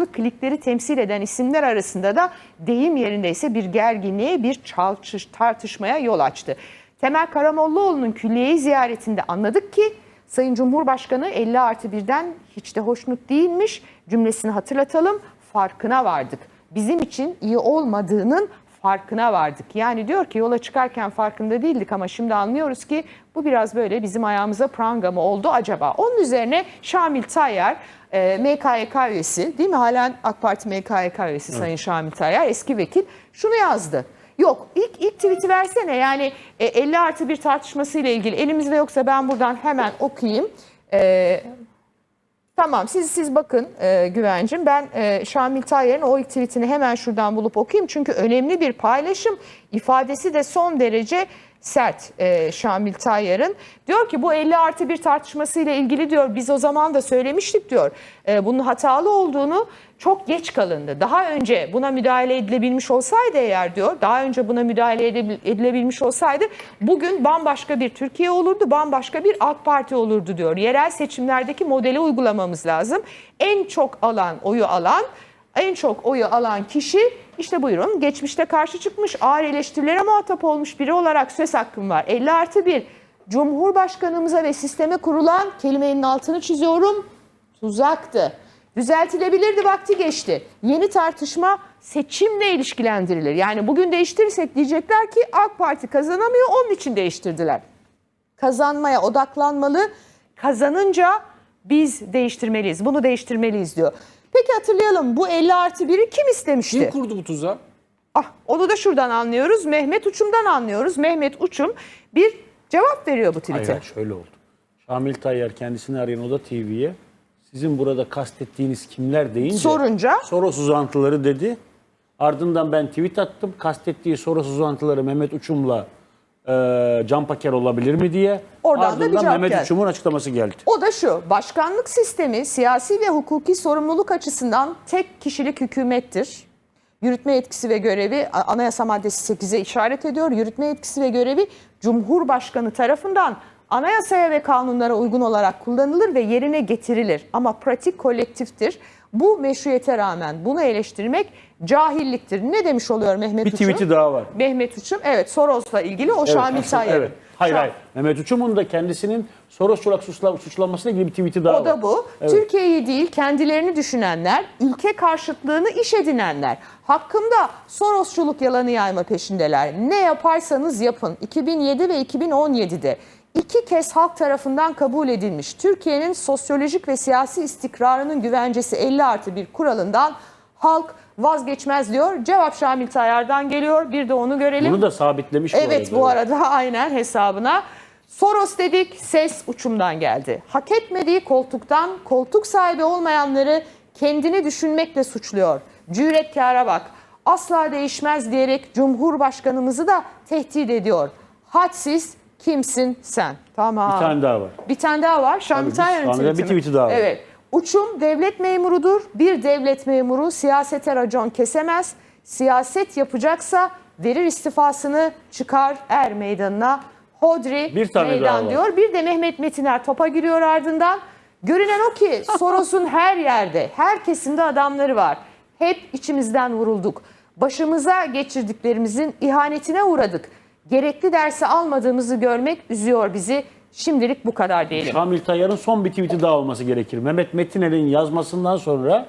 farklı klikleri temsil eden isimler arasında da deyim yerindeyse bir gerginliğe, bir çalçış, tartışmaya yol açtı. Temel Karamollaoğlu'nun külliyeyi ziyaretinde anladık ki Sayın Cumhurbaşkanı 50 artı 1'den hiç de hoşnut değilmiş cümlesini hatırlatalım farkına vardık. Bizim için iyi olmadığının farkına vardık. Yani diyor ki yola çıkarken farkında değildik ama şimdi anlıyoruz ki bu biraz böyle bizim ayağımıza pranga mı oldu acaba? Onun üzerine Şamil Tayyar e, MKYK üyesi değil mi? Halen AK Parti MKYK üyesi Sayın Şamil Tayyar eski vekil şunu yazdı. Yok ilk, ilk tweet'i versene yani e, 50 artı bir tartışmasıyla ilgili elimizde yoksa ben buradan hemen okuyayım. E, Tamam siz siz bakın e, Güvencim. Ben e, Şamil Tayyar'ın o tweetini hemen şuradan bulup okuyayım. Çünkü önemli bir paylaşım. ifadesi de son derece sert e, Şamil Tayyar'ın. Diyor ki bu 50 artı bir tartışmasıyla ilgili diyor biz o zaman da söylemiştik diyor. E, bunun hatalı olduğunu çok geç kalındı. Daha önce buna müdahale edilebilmiş olsaydı eğer diyor, daha önce buna müdahale edilebilmiş olsaydı bugün bambaşka bir Türkiye olurdu, bambaşka bir AK Parti olurdu diyor. Yerel seçimlerdeki modeli uygulamamız lazım. En çok alan, oyu alan, en çok oyu alan kişi işte buyurun geçmişte karşı çıkmış, ağır eleştirilere muhatap olmuş biri olarak söz hakkım var. 50 artı 1 Cumhurbaşkanımıza ve sisteme kurulan kelimenin altını çiziyorum tuzaktı. Düzeltilebilirdi vakti geçti. Yeni tartışma seçimle ilişkilendirilir. Yani bugün değiştirirsek diyecekler ki AK Parti kazanamıyor onun için değiştirdiler. Kazanmaya odaklanmalı. Kazanınca biz değiştirmeliyiz. Bunu değiştirmeliyiz diyor. Peki hatırlayalım bu 50 artı 1'i kim istemişti? Kim kurdu bu tuzağı? Ah, onu da şuradan anlıyoruz. Mehmet Uçum'dan anlıyoruz. Mehmet Uçum bir cevap veriyor bu tweet'e. hayır, şöyle oldu. Şamil Tayyar kendisini arayan Oda TV'ye sizin burada kastettiğiniz kimler deyince Sorunca? Soros uzantıları dedi. Ardından ben tweet attım. Kastettiği Soros uzantıları Mehmet Uçum'la e, Can Paker olabilir mi diye. Oradan da bir Ardından cevap Mehmet geldi. Uçum'un açıklaması geldi. O da şu, başkanlık sistemi siyasi ve hukuki sorumluluk açısından tek kişilik hükümettir. Yürütme yetkisi ve görevi a- anayasa maddesi 8'e işaret ediyor. Yürütme yetkisi ve görevi Cumhurbaşkanı tarafından anayasaya ve kanunlara uygun olarak kullanılır ve yerine getirilir. Ama pratik kolektiftir. Bu meşruiyete rağmen bunu eleştirmek cahilliktir. Ne demiş oluyor Mehmet Bir Uçum? tweet'i daha var. Mehmet Uçum, evet Soros'la ilgili o Evet, Şamil Tayyar'ın. Evet. Hayır Şam- hayır. Mehmet Uçum'un da kendisinin Soros olarak suçla, ilgili bir tweet'i daha var. O da bu. Evet. Türkiye'yi değil kendilerini düşünenler, ülke karşıtlığını iş edinenler. Hakkında Sorosçuluk yalanı yayma peşindeler. Ne yaparsanız yapın. 2007 ve 2017'de iki kez halk tarafından kabul edilmiş Türkiye'nin sosyolojik ve siyasi istikrarının güvencesi 50 artı bir kuralından halk vazgeçmez diyor. Cevap Şamil Tayyar'dan geliyor. Bir de onu görelim. Bunu da sabitlemiş Evet bu arada aynen hesabına. Soros dedik ses uçumdan geldi. Hak etmediği koltuktan koltuk sahibi olmayanları kendini düşünmekle suçluyor. Cüretkara bak asla değişmez diyerek Cumhurbaşkanımızı da tehdit ediyor. Hadsiz kimsin sen? Tamam. Bir tane daha var. Bir tane daha var. Şamil Tabii, bir- Tayyar'ın Şamil'in bir tweet'i tweet'i daha var. Evet. Uçum devlet memurudur. Bir devlet memuru siyasete racon kesemez. Siyaset yapacaksa verir istifasını çıkar er meydanına. Hodri Bir tane meydan daha var. diyor. Bir de Mehmet Metiner topa giriyor ardından. Görünen o ki Soros'un her yerde, her kesimde adamları var. Hep içimizden vurulduk. Başımıza geçirdiklerimizin ihanetine uğradık. Gerekli dersi almadığımızı görmek üzüyor bizi. Şimdilik bu kadar diyelim. Şamil Tayyar'ın son bir tweet'i daha olması gerekir. Mehmet Metiner'in yazmasından sonra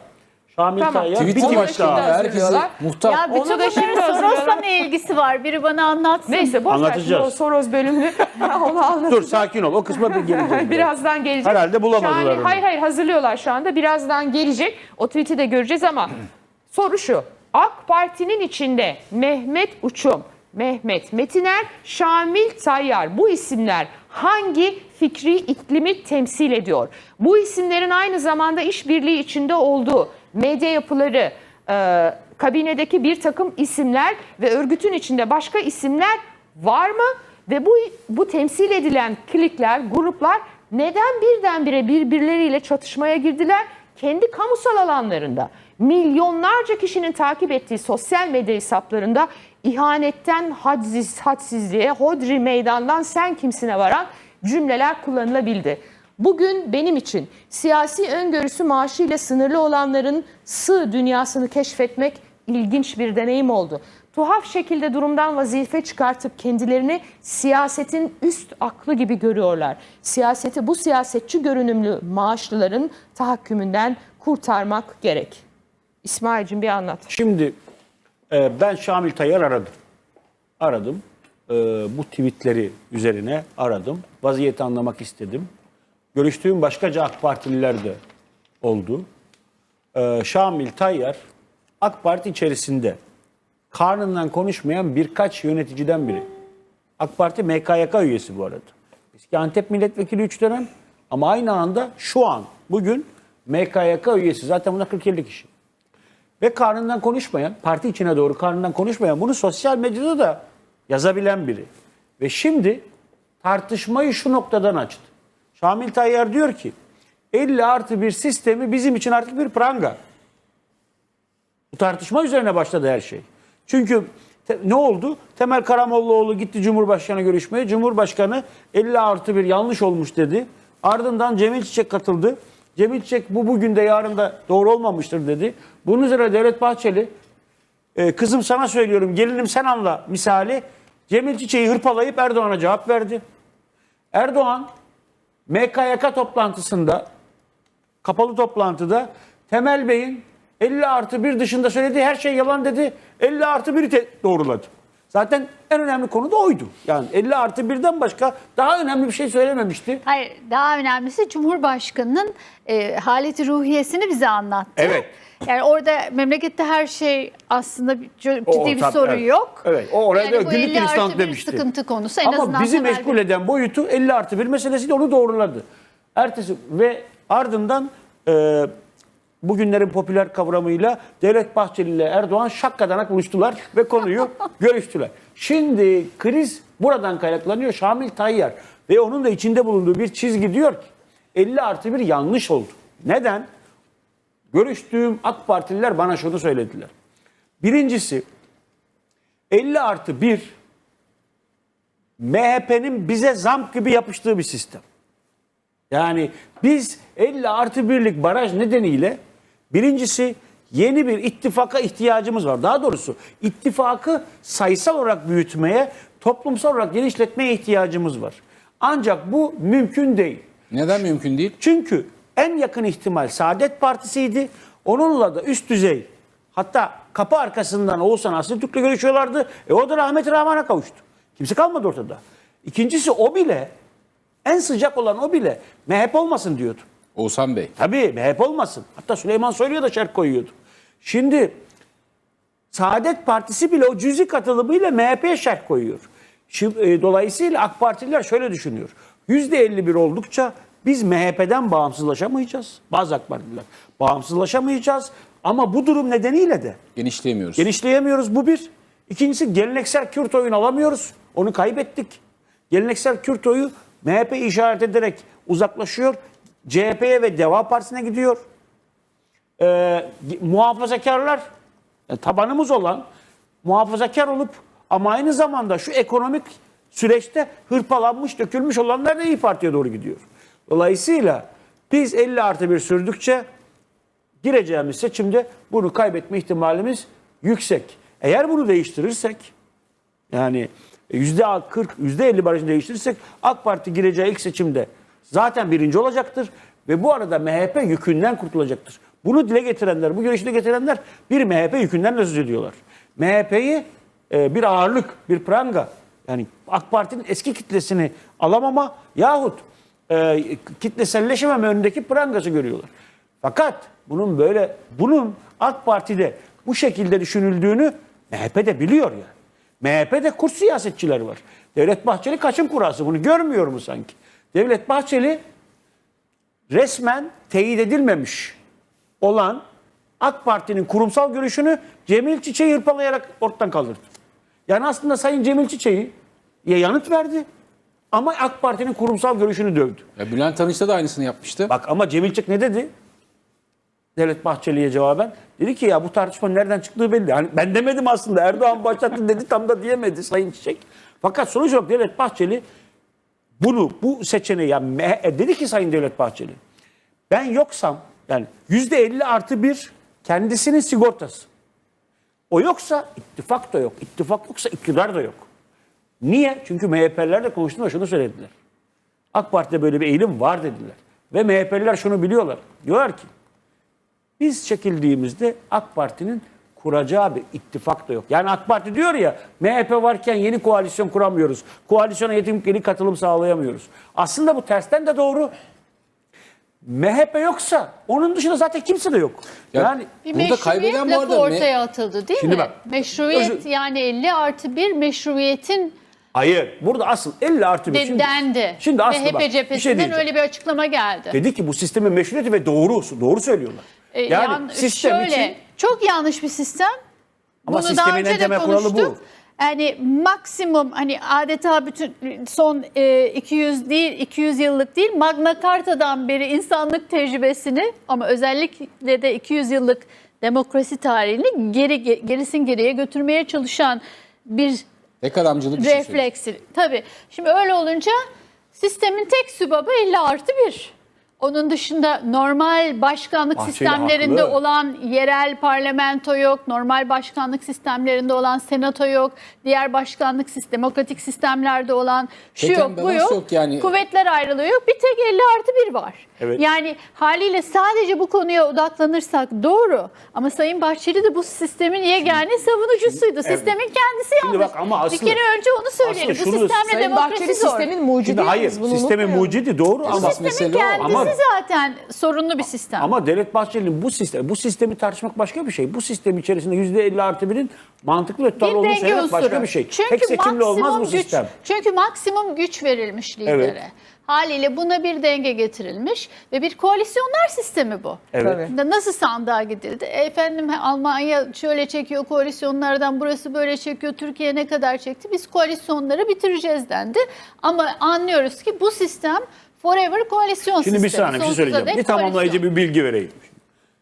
Şamil Tamam. Tayyar bir Tweet'i Onu da tweet şimdi daha. Herkesi hazırlıyorlar. muhtar. Ya Onu bütün da şimdi bunların Soros'la ne ilgisi var? Biri bana anlatsın. Neyse boş ver şimdi Anlatacağız. o Soros bölümünü. Onu anlatacağız. Dur sakin ol. O kısma bir geleceğiz. Birazdan gelecek. Herhalde bulamadılar Şahane- onu. Hayır hayır hazırlıyorlar şu anda. Birazdan gelecek. O tweet'i de göreceğiz ama soru şu. AK Parti'nin içinde Mehmet Uçum, Mehmet Metiner, Şamil Tayyar bu isimler hangi fikri iklimi temsil ediyor? Bu isimlerin aynı zamanda işbirliği içinde olduğu medya yapıları, e, kabinedeki bir takım isimler ve örgütün içinde başka isimler var mı? Ve bu bu temsil edilen klikler, gruplar neden birdenbire birbirleriyle çatışmaya girdiler? Kendi kamusal alanlarında milyonlarca kişinin takip ettiği sosyal medya hesaplarında ihanetten hadsiz, hadsizliğe, hodri meydandan sen kimsine varan cümleler kullanılabildi. Bugün benim için siyasi öngörüsü maaşıyla sınırlı olanların sığ dünyasını keşfetmek ilginç bir deneyim oldu. Tuhaf şekilde durumdan vazife çıkartıp kendilerini siyasetin üst aklı gibi görüyorlar. Siyaseti bu siyasetçi görünümlü maaşlıların tahakkümünden kurtarmak gerek. İsmail'cim bir anlat. Şimdi e, ben Şamil Tayyar aradım. Aradım. E, bu tweetleri üzerine aradım. Vaziyeti anlamak istedim. Görüştüğüm başkaca AK Partililer de oldu. E, Şamil Tayyar AK Parti içerisinde karnından konuşmayan birkaç yöneticiden biri. AK Parti MKYK üyesi bu arada. Eski Antep milletvekili 3 dönem ama aynı anda şu an bugün MKYK üyesi. Zaten bunlar 40-50 kişi. Ve karnından konuşmayan, parti içine doğru karnından konuşmayan, bunu sosyal medyada da yazabilen biri. Ve şimdi tartışmayı şu noktadan açtı. Şamil Tayyar diyor ki 50 artı bir sistemi bizim için artık bir pranga. Bu tartışma üzerine başladı her şey. Çünkü te- ne oldu? Temel Karamollaoğlu gitti Cumhurbaşkanı görüşmeye. Cumhurbaşkanı 50 artı bir yanlış olmuş dedi. Ardından Cemil Çiçek katıldı. Cemil Çiçek bu bugün de yarın da doğru olmamıştır dedi. Bunun üzerine Devlet Bahçeli e, kızım sana söylüyorum gelinim sen anla misali Cemil Çiçek'i hırpalayıp Erdoğan'a cevap verdi. Erdoğan MKYK toplantısında kapalı toplantıda Temel Bey'in 50 artı 1 dışında söylediği her şey yalan dedi. 50 artı 1'i te- doğruladı. Zaten en önemli konu da oydu. Yani 50 artı 1'den başka daha önemli bir şey söylememişti. Hayır, daha önemlisi Cumhurbaşkanı'nın e, haleti ruhiyesini bize anlattı. Evet. Yani orada memlekette her şey aslında bir- ciddi O bir tabii, sorun evet. yok. Evet, o oraya yani 50 artı gülistanlık bir demişti. sıkıntı konusu en Ama azından bizi meşgul bir- eden boyutu 50 artı 1 meselesiyle onu doğruladı. Ertesi ve ardından e, bugünlerin popüler kavramıyla Devlet Bahçeli ile Erdoğan şakkadanak buluştular ve konuyu görüştüler. Şimdi kriz buradan kaynaklanıyor. Şamil Tayyar ve onun da içinde bulunduğu bir çizgi diyor ki 50 artı 1 yanlış oldu. Neden? Görüştüğüm AK Partililer bana şunu söylediler. Birincisi 50 artı 1 MHP'nin bize zam gibi yapıştığı bir sistem. Yani biz 50 artı birlik baraj nedeniyle birincisi yeni bir ittifaka ihtiyacımız var. Daha doğrusu ittifakı sayısal olarak büyütmeye, toplumsal olarak genişletmeye ihtiyacımız var. Ancak bu mümkün değil. Neden mümkün değil? Çünkü en yakın ihtimal Saadet Partisi'ydi. Onunla da üst düzey hatta kapı arkasından Oğuzhan Aslıtürk'le görüşüyorlardı. E o da rahmeti rahmana kavuştu. Kimse kalmadı ortada. İkincisi o bile en sıcak olan o bile MHP olmasın diyordu. Oğuzhan Bey. Tabii MHP olmasın. Hatta Süleyman Soylu'ya da şerh koyuyordu. Şimdi Saadet Partisi bile o cüzi katılımıyla MHP'ye şerh koyuyor. Şimdi, e, dolayısıyla AK Partililer şöyle düşünüyor. %51 oldukça biz MHP'den bağımsızlaşamayacağız. Bazı AK Partililer bağımsızlaşamayacağız. Ama bu durum nedeniyle de Genişleyemiyoruz. Genişleyemiyoruz bu bir. İkincisi geleneksel Kürt oyunu alamıyoruz. Onu kaybettik. Geleneksel Kürt oyu MHP işaret ederek uzaklaşıyor. CHP'ye ve Deva Partisi'ne gidiyor. Ee, muhafazakarlar yani tabanımız olan muhafazakar olup ama aynı zamanda şu ekonomik süreçte hırpalanmış, dökülmüş olanlar da İyi Parti'ye doğru gidiyor. Dolayısıyla biz 50 artı bir sürdükçe gireceğimiz seçimde bunu kaybetme ihtimalimiz yüksek. Eğer bunu değiştirirsek yani yüzde 40, yüzde 50 barajını değiştirirsek AK Parti gireceği ilk seçimde zaten birinci olacaktır ve bu arada MHP yükünden kurtulacaktır. Bunu dile getirenler, bu görüşü getirenler bir MHP yükünden de söz ediyorlar. MHP'yi e, bir ağırlık, bir pranga yani AK Parti'nin eski kitlesini alamama yahut e, kitleselleşememe önündeki prangası görüyorlar. Fakat bunun böyle bunun AK Parti'de bu şekilde düşünüldüğünü MHP de biliyor yani. MHP'de kurt siyasetçileri var. Devlet Bahçeli kaçın kurası bunu görmüyor mu sanki? Devlet Bahçeli resmen teyit edilmemiş olan AK Parti'nin kurumsal görüşünü Cemil Çiçek'i hırpalayarak ortadan kaldırdı. Yani aslında Sayın Cemil Çiçek'i ya yanıt verdi ama AK Parti'nin kurumsal görüşünü dövdü. Ya Bülent Arınç da aynısını yapmıştı. Bak ama Cemil Çiçek ne dedi? Devlet Bahçeli'ye cevaben. Dedi ki ya bu tartışma nereden çıktığı belli. Hani ben demedim aslında Erdoğan başlattı dedi tam da diyemedi Sayın Çiçek. Fakat sonuç olarak Devlet Bahçeli bunu bu seçeneği yani MH dedi ki Sayın Devlet Bahçeli ben yoksam yani yüzde 50 artı bir kendisinin sigortası. O yoksa ittifak da yok. İttifak yoksa iktidar da yok. Niye? Çünkü MHP'lilerle konuştuğumda şunu söylediler. AK Parti'de böyle bir eğilim var dediler. Ve MHP'liler şunu biliyorlar. Diyorlar ki biz çekildiğimizde AK Parti'nin kuracağı bir ittifak da yok. Yani AK Parti diyor ya MHP varken yeni koalisyon kuramıyoruz. Koalisyona yetimli katılım sağlayamıyoruz. Aslında bu tersten de doğru. MHP yoksa onun dışında zaten kimse de yok. Ya- yani Bir Burada kaybeden bu arada me- ortaya atıldı değil Şimdi mi? bak, meşruiyet özür- yani 50 artı 1 meşruiyetin hayır burada asıl 50 artı bir. de, Şimdi, dendi. şimdi aslında MHP bak, bir şey cephesinden diyeceğim. öyle bir açıklama geldi. Dedi ki bu sistemin meşruiyeti ve doğrusu. Doğru söylüyorlar. Ee, Yani yan- sistem şöyle, için çok yanlış bir sistem. Ama Bunu sistemin daha en önce de temel kuralı bu. konuştuk. Yani maksimum hani adeta bütün son e, 200 değil 200 yıllık değil Magna Carta'dan beri insanlık tecrübesini ama özellikle de 200 yıllık demokrasi tarihini geri gerisin geriye götürmeye çalışan bir Tek adamcılık bir şey söylüyor. refleksi. Tabii. Şimdi öyle olunca sistemin tek sübabı 50 artı 1. Onun dışında normal başkanlık Bahçeli sistemlerinde haklı. olan yerel parlamento yok, normal başkanlık sistemlerinde olan senato yok, diğer başkanlık sistem, demokratik sistemlerde olan şu Çeken yok, bu yok. yok yani. Kuvvetler ayrılığı yok. Bir tek 50 artı 1 var. Evet. Yani haliyle sadece bu konuya odaklanırsak doğru. Ama Sayın Bahçeli de bu sistemin yegane savunucusuydu. Sistemin kendisi Şimdi yanlış. bak ama bir aslı- kere önce onu söyleyelim. Bu şunu- sistemle Sayın demokrasi Bahçeli zor. sistemin mucidi. Şimdi hayır sistemin mucidi doğru ama Sistemin kendisi Ama- zaten sorunlu bir sistem. ama Devlet Bahçeli'nin bu sistem bu sistemi tartışmak başka bir şey. Bu sistem içerisinde yüzde 50 artı birin mantıklı ve tutarlı denge söylemek unsuru. başka bir şey. Çünkü Tek seçimle olmaz bu maksimum güç, sistem. Çünkü maksimum güç verilmiş lidere. Evet. Haliyle buna bir denge getirilmiş ve bir koalisyonlar sistemi bu. Evet. Nasıl sandığa gidildi? E, Efendim Almanya şöyle çekiyor koalisyonlardan, burası böyle çekiyor, Türkiye ne kadar çekti? Biz koalisyonları bitireceğiz dendi. Ama anlıyoruz ki bu sistem forever koalisyon Şimdi bir sistemi. saniye bir şey Sonsuza söyleyeceğim. dek Bir tamamlayıcı koalisyon. bir bilgi vereyim.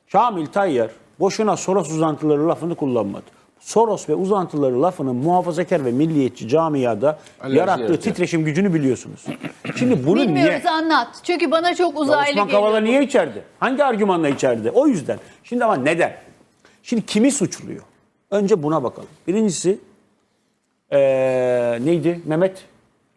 Şamil Tayyar boşuna Soros uzantıları lafını kullanmadı. Soros ve uzantıları lafının muhafazakar ve milliyetçi camiada Alerji yarattığı yaratıyor. titreşim gücünü biliyorsunuz. Şimdi bunu Bilmiyoruz niye? anlat. Çünkü bana çok Ya uzaylı Osman geliyor. Kavala niye içeride? Hangi argümanla içeride? O yüzden. Şimdi ama neden? Şimdi kimi suçluyor? Önce buna bakalım. Birincisi eee, neydi? Mehmet.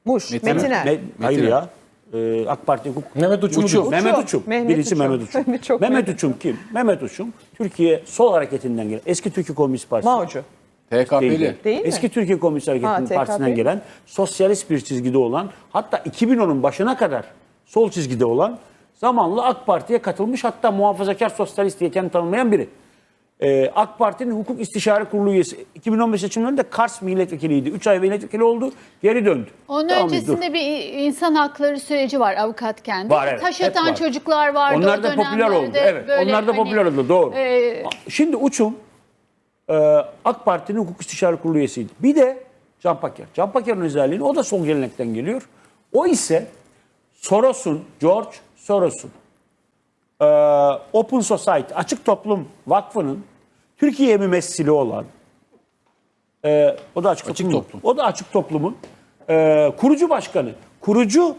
Muş, Metin- Metiner. Me- hayır ya. Eee, AK Parti hukuk. Mehmet Uçum. diyor. Mehmet Uçum. Uçum. Mehmet Birisi Uçum. Mehmet Uçum. Çok Mehmet Uçum kim? Mehmet Uçum Türkiye Sol Hareketi'nden gelen eski Türkiye Komünist Partisi. Mao'cu. TKP'li. Değil. Değil mi? Eski Türkiye Komünist Hareketi'nin Ha, TKP. partisinden gelen sosyalist bir çizgide olan hatta 2010'un başına kadar sol çizgide olan zamanla AK Parti'ye katılmış hatta muhafazakar sosyalist diye kendini tanımlayan biri. Ee, AK Parti'nin Hukuk İstişare Kurulu üyesi 2015 seçimlerinde Kars milletvekiliydi. 3 ay milletvekili oldu. Geri döndü. Onun Tamam, dur. öncesinde bir insan hakları süreci var avukat kendi. Var, evet, Taş hep atan var. çocuklar vardı Onlar o da popüler oldu. Evet. Böyle onlar da hani, popüler oldu. Doğru. e, Şimdi Uçum e, AK Parti'nin Hukuk İstişare Kurulu üyesiydi. Bir de Can Paker. Can Paker'in özelliğini o da sol gelenekten geliyor. O ise Soros'un, George Soros'un e, Open Society, Açık Toplum Vakfı'nın Türkiye mümessili olan e, o da Açık, Açık Toplum. Toplum. O da Açık Toplum'un e, kurucu başkanı. Kurucu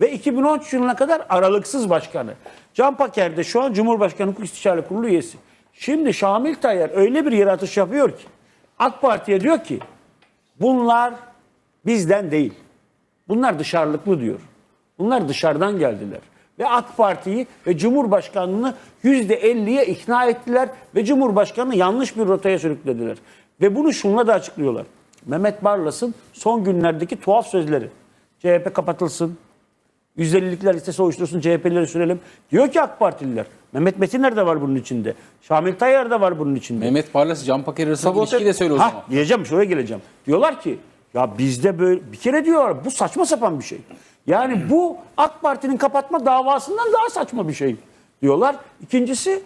ve 2013 yılına kadar aralıksız başkanı. Can Paker de şu an Cumhurbaşkanı Hukuk İstişare Kurulu üyesi. Şimdi Şamil Tayyar öyle bir yaratış yapıyor ki AK Parti'ye diyor ki bunlar bizden değil. Bunlar dışarılıklı diyor. Bunlar dışarıdan geldiler. Ve AK Parti'yi ve Cumhurbaşkanlığını %50'ye ikna ettiler ve Cumhurbaşkanını yanlış bir rotaya sürüklediler. Ve bunu şunla da açıklıyorlar. Mehmet Barlas'ın son günlerdeki tuhaf sözleri. CHP kapatılsın, 150'likler listesi oluştursun, CHP'leri sürelim. Diyor ki AK Partililer. Mehmet Metiner de var bunun içinde. Şamil Tayyar da var bunun içinde. Mehmet Barlas, Can Paker arasındaki ilişkiyi de söyle o Ha, zaman. diyeceğim şuraya geleceğim. Diyorlar ki ya bizde böyle bir kere diyorlar bu saçma sapan bir şey. Yani bu AK Parti'nin kapatma davasından daha saçma bir şey diyorlar. İkincisi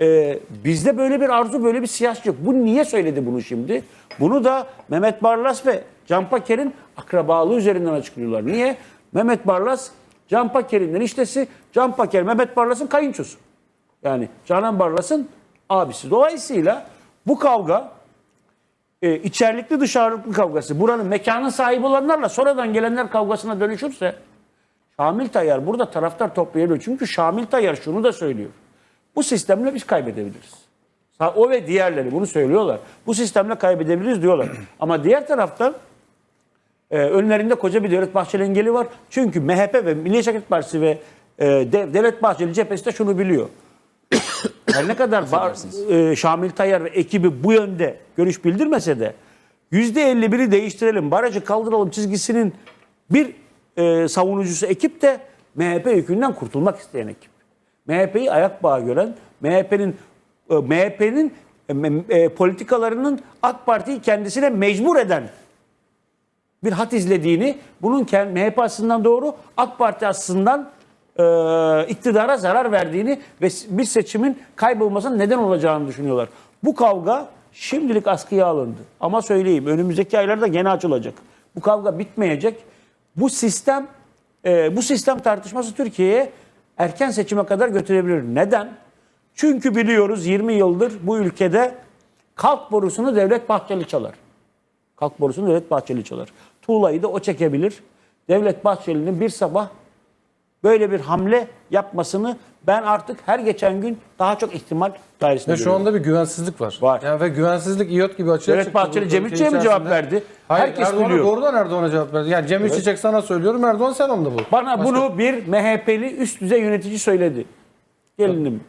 e, bizde böyle bir arzu böyle bir siyasi yok. Bu niye söyledi bunu şimdi? Bunu da Mehmet Barlas ve Can Paker'in akrabalığı üzerinden açıklıyorlar. Niye? Mehmet Barlas Can Paker'in eniştesi, Can Paker Mehmet Barlas'ın kayınçosu. Yani Canan Barlas'ın abisi. Dolayısıyla bu kavga e, içerlikli dışarılıklı kavgası buranın mekanın sahibi olanlarla sonradan gelenler kavgasına dönüşürse Şamil Tayyar burada taraftar toplayabilir. Çünkü Şamil Tayyar şunu da söylüyor. Bu sistemle biz kaybedebiliriz. O ve diğerleri bunu söylüyorlar. Bu sistemle kaybedebiliriz diyorlar. Ama diğer taraftan e, önlerinde koca bir Devlet Bahçeli engeli var. Çünkü MHP ve Milliyetçi Hareket Partisi ve e, De- Devlet Bahçeli cephesi de şunu biliyor. Her ne kadar Ba- e, Şamil Tayyar ve ekibi bu yönde görüş bildirmese de %51'i değiştirelim, barajı kaldıralım çizgisinin bir e, savunucusu ekip de MHP yükünden kurtulmak isteyen ekip. MHP'yi ayak bağı gören, MHP'nin e, MHP'nin e, e, politikalarının AK Parti'yi kendisine mecbur eden bir hat izlediğini, bunun MHP açısından doğru, AK Parti açısından e, iktidara zarar verdiğini ve bir seçimin kaybolmasının neden olacağını düşünüyorlar. Bu kavga şimdilik askıya alındı. Ama söyleyeyim önümüzdeki aylarda gene açılacak. Bu kavga bitmeyecek. Bu sistem e, bu sistem tartışması Türkiye'ye erken seçime kadar götürebilir. Neden? Çünkü biliyoruz 20 yıldır bu ülkede kalk borusunu Devlet Bahçeli çalar. Kalk borusunu Devlet Bahçeli çalar. Tuğla'yı da o çekebilir. Devlet Bahçeli'nin bir sabah böyle bir hamle yapmasını ben artık her geçen gün daha çok ihtimal dairesinde Ve şu görüyorum. anda bir güvensizlik var. Var. Yani ve güvensizlik iyot gibi açığa Devlet çıktı. Bahçeli bu Cem ülke mi cevap içerisinde. verdi? Hayır, Herkes Erdoğan'a biliyor. doğrudan Erdoğan'a cevap verdi. Yani Cem İşçi sana söylüyorum, Erdoğan sen onu da bul. Bana Başka- bunu bir MHP'li üst düzey yönetici söyledi. Gelinim,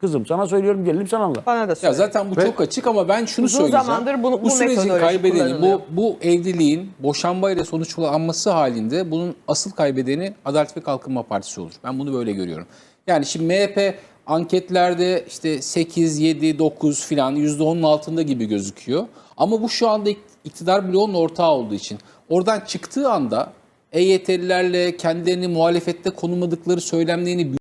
kızım sana söylüyorum gelinim sen anla. Bana da Ya söyle. zaten bu Ve- çok açık ama ben şunu Uzun söyleyeceğim. zamandır bunu- bu sürecin metodoloji kaybedeni, bu, kullanılıyor. bu evliliğin boşanmayla sonuçlanması halinde bunun asıl kaybedeni Adalet ve Kalkınma Partisi olur. Ben bunu böyle görüyorum. Yani şimdi MHP anketlerde işte 8, 7, 9 filan %10'un altında gibi gözüküyor. Ama bu şu anda iktidar bloğunun ortağı olduğu için. Oradan çıktığı anda EYT'lilerle kendilerini muhalefette konumladıkları söylemlerini